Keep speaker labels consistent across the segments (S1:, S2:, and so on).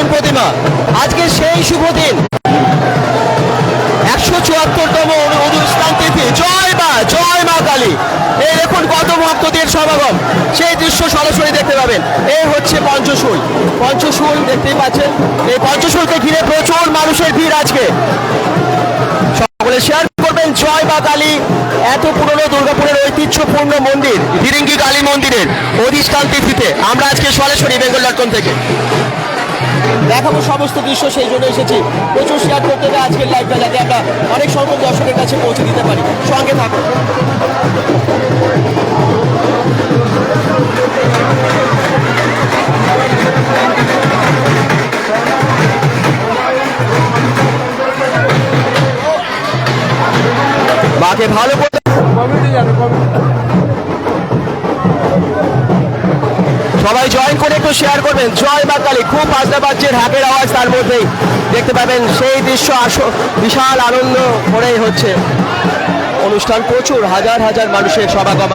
S1: নতুন প্রতিমা। আজকে সেই শুভ দিন। একশো চুয়াত্তরতম অনুষ্ঠান তিথি জয় মা জয় মা কালী। এই দেখুন কত ভক্তদের সমাগম। সেই দৃশ্য সরাসরি দেখতে পাবেন। এই হচ্ছে পঞ্চশুল। পঞ্চশুল দেখতেই পাচ্ছেন। এই পঞ্চশুলকে ঘিরে প্রচুর মানুষের ভিড় আজকে। সকলে শেয়ার করবেন জয় মা কালী। এত পুরনো দুর্গাপুরের ঐতিহ্যপূর্ণ মন্দির, ভিরিঙ্গি কালী মন্দিরের অধিষ্ঠান তিথিতে। আমরা আজকে সরাসরি বেঙ্গল থেকে। দেখাবো সমস্ত দৃশ্য সেই জন্য এসেছি। প্রচুর শেয়ার করতে হবে আজকের লাইভটা যাতে আমরা অনেক সংখ্যক দর্শকের কাছে পৌঁছে দিতে পারি। সঙ্গে থাকুন। মাকে ভালো করে সবাই জয়েন করে একটু শেয়ার করবেন। জয় বাঙালি, খুব বাজনা বাজছে ঢাকের আওয়াজ তার মধ্যেই। দেখতে পাবেন সেই দৃশ্য বিশাল আনন্দ ভরেই হচ্ছে। অনুষ্ঠান প্রচুর, হাজার হাজার মানুষের সমাগম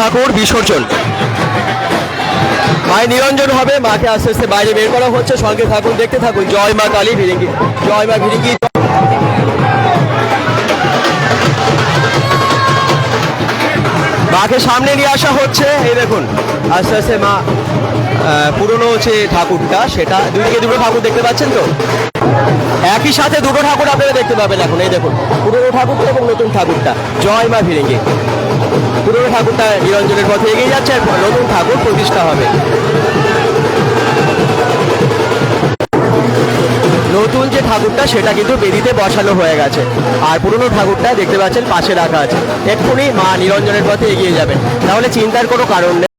S1: ঠাকুর বিসর্জন। মায়ের নিরঞ্জন হবে, মাকে আস্তে আস্তে বাইরে বের করা হচ্ছে, সঙ্গে থাকুন, দেখতে থাকুন। জয় মা কালী ভিরিঙ্গি জয় মা ভিরিঙ্গি মাকে সামনে নিয়ে আসা হচ্ছে, এই দেখুন, আস্তে আস্তে মা পুরনো যে ঠাকুরটা, সেটা দুদিকে দুটো ঠাকুর দেখতে পাচ্ছেন তো? একই সাথে দুটো ঠাকুর আপনারা দেখতে পাবেন এখন, এই দেখুন, পুরনো ঠাকুরটা এবং নতুন ঠাকুরটা। জয় মা ভিরিঙ্গি পুরনো ঠাকুরটা নিরঞ্জনের পথে এগিয়ে যাচ্ছে আর নতুন ঠাকুর প্রতিষ্ঠা হবে। নতুন যে ঠাকুরটা, সেটা কিন্তু বেদিতে বসানো হয়ে গেছে। আর পুরনো ঠাকুরটা দেখতে পাচ্ছেন পাশে রাখা আছে। এক্ষুনি মা নিরঞ্জনের পথে এগিয়ে যাবেন। তাহলে চিন্তার কোনো কারণ নেই।